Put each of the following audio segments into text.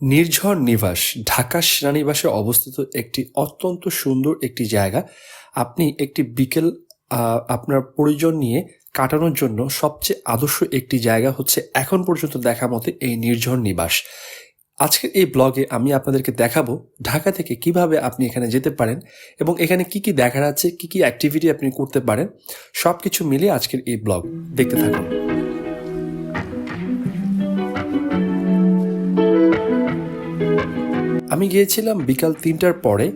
নির্ঝর নিবাস, ঢাকা সেনানিবাসে অবস্থিত একটি অত্যন্ত সুন্দর একটি জায়গা। আপনি একটি বিকেল আপনার পরিজন নিয়ে কাটানোর জন্য সবচেয়ে আদর্শ একটি জায়গা হচ্ছে এখন পর্যন্ত দেখা মতে এই নির্ঝর নিবাস। আজকের এই ব্লগে আমি আপনাদেরকে দেখাবো ঢাকা থেকে কীভাবে আপনি এখানে যেতে পারেন এবং এখানে কি কি দেখার আছে, কি কি অ্যাক্টিভিটি আপনি করতে পারেন। সব কিছু মিলিয়ে আজকের এই ব্লগ দেখতে থাকুন। আমি গিয়েছিলাম বিকাল তিনটার পরে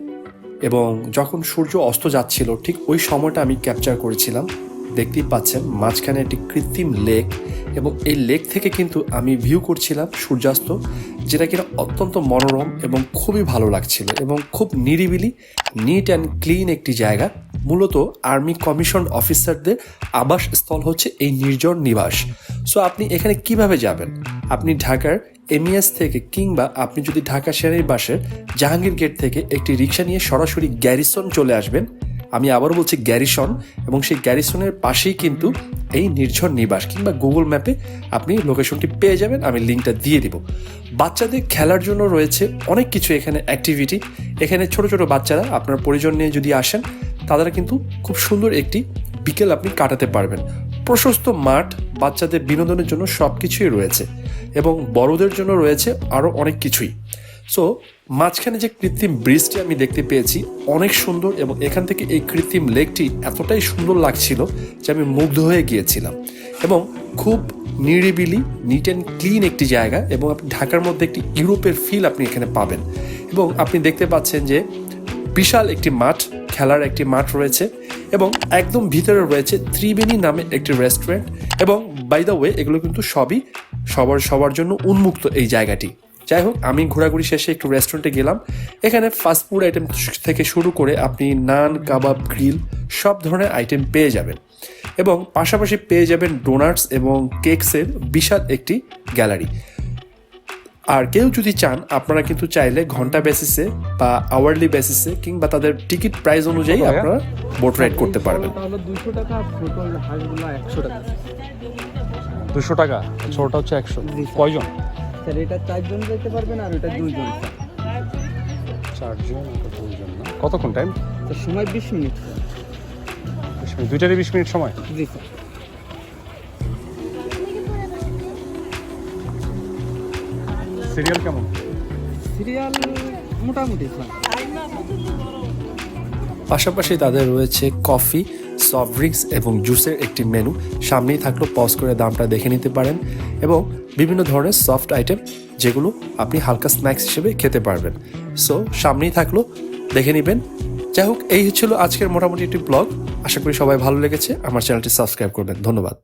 এবং যখন সূর্য অস্ত যাচ্ছিল, ঠিক ওই সময়টা আমি ক্যাপচার করেছিলাম। দেখতেই পাচ্ছেন, মাঝখানে একটি কৃত্রিম লেক এবং এই লেক থেকে কিন্তু আমি ভিউ করছিলাম সূর্যাস্ত, যেটা কিনা অত্যন্ত মনোরম এবং খুবই ভালো লাগছিল এবং খুব নিরিবিলি নিট অ্যান্ড ক্লিন একটি জায়গা। মূলত আর্মি কমিশন অফিসারদের আবাসস্থল হচ্ছে এই নির্জন নিবাস। সো আপনি এখানে কীভাবে যাবেন? আপনি ঢাকার এমইএস থেকে কিংবা আপনি যদি ঢাকা শেয়ারের বাসের জাহাঙ্গীর গেট থেকে একটি রিক্সা নিয়ে সরাসরি গ্যারিসন চলে আসবেন, আমি আবারও বলছি গ্যারিসন এবং সেই গ্যারিসনের পাশেই কিন্তু এই নির্ঝর নিবাস কিংবা গুগল ম্যাপে আপনি লোকেশনটি পেয়ে যাবেন, আমি লিঙ্কটা দিয়ে দিব। বাচ্চাদের খেলার জন্য রয়েছে অনেক কিছু এখানে অ্যাক্টিভিটি এখানে ছোট ছোট বাচ্চারা, আপনার পরিজন নিয়ে যদি আসেন তারা কিন্তু খুব সুন্দর একটি বিকেল আপনি কাটাতে পারবেন। প্রশস্ত মাঠ, বাচ্চাদের বিনোদনের জন্য সব কিছুই রয়েছে এবং বড়দের জন্য রয়েছে আরও অনেক কিছুই। সো মাঝখানে যে কৃত্রিম ব্রিজটি আমি দেখতে পেয়েছি, অনেক সুন্দর এবং এখান থেকে এই কৃত্রিম লেকটি এতটাই সুন্দর লাগছিল যে আমি মুগ্ধ হয়ে গিয়েছিলাম। এবং খুব নিরিবিলি নিট অ্যান্ড ক্লিন একটি জায়গা এবং আপনি ঢাকার মধ্যে একটি ইউরোপের ফিল আপনি এখানে পাবেন। এবং আপনি দেখতে পাচ্ছেন যে বিশাল একটি মাঠ, খেলার একটি মাঠ রয়েছে। এবং একদম ভিতরে রয়েছে ত্রিবেণী নামে একটি রেস্টুরেন্ট এবং বাই দ্য ওয়ে এগুলো কিন্তু সবই সবার সবার জন্য উন্মুক্ত এই জায়গাটি। যাই হোক, আমি ঘোরাঘুরি শেষে একটু রেস্টুরেন্টে গেলাম। এখানে ফাস্ট ফুড আইটেম থেকে শুরু করে আপনি নান, কাবাব গ্রিল সব ধরনের আইটেম পেয়ে যাবেন। এবং পাশাপাশি পেয়ে যাবেন ডোনাটস এবং কেকসের বিশাল একটি গ্যালারি আর কেউ যদি চান আপনারা কিন্তু চাইলে ঘণ্টা বেসিসে বা আওয়ারলি বেসিসে কিংবা তাদের টিকিট প্রাইস অনুযায়ী আপনারা বোট রাইড করতে পারবেন। তাহলে দুশো টাকা আর ছোট হাঁসগুলো একশো টাকা। দুশো টাকা ছোটটা হচ্ছে একশো। কয়জন? স্যার এটা চারজন যেতে পারবেন আর এটা দুইজন। চারজন দুইজন না? কতক্ষণ টাইম সময় বিশ মিনিট। বিশ মিনিট দুইটারই বিশ মিনিট সময়? জি স্যার। সিরিয়াল কেমন? সিরিয়াল মোটামুটি পাশাপাশি তাদের রয়েছে কফি সফট ড্রিঙ্কস এবং জুসের একটি মেনু। সামনেই থাকল পজ করে দামটা দেখে নিতে পারেন এবং বিভিন্ন ধরনের সফট আইটেম যেগুলো আপনি হালকা স্ন্যাক্স হিসেবে খেতে পারবেন। সো সামনেই থাকল দেখে নেবেন। যাই হোক এই ছিল আজকের মোটামুটি একটি ব্লগ আশা করি সবাই ভালো লেগেছে। আমার চ্যানেলটি সাবস্ক্রাইব করবেন। ধন্যবাদ।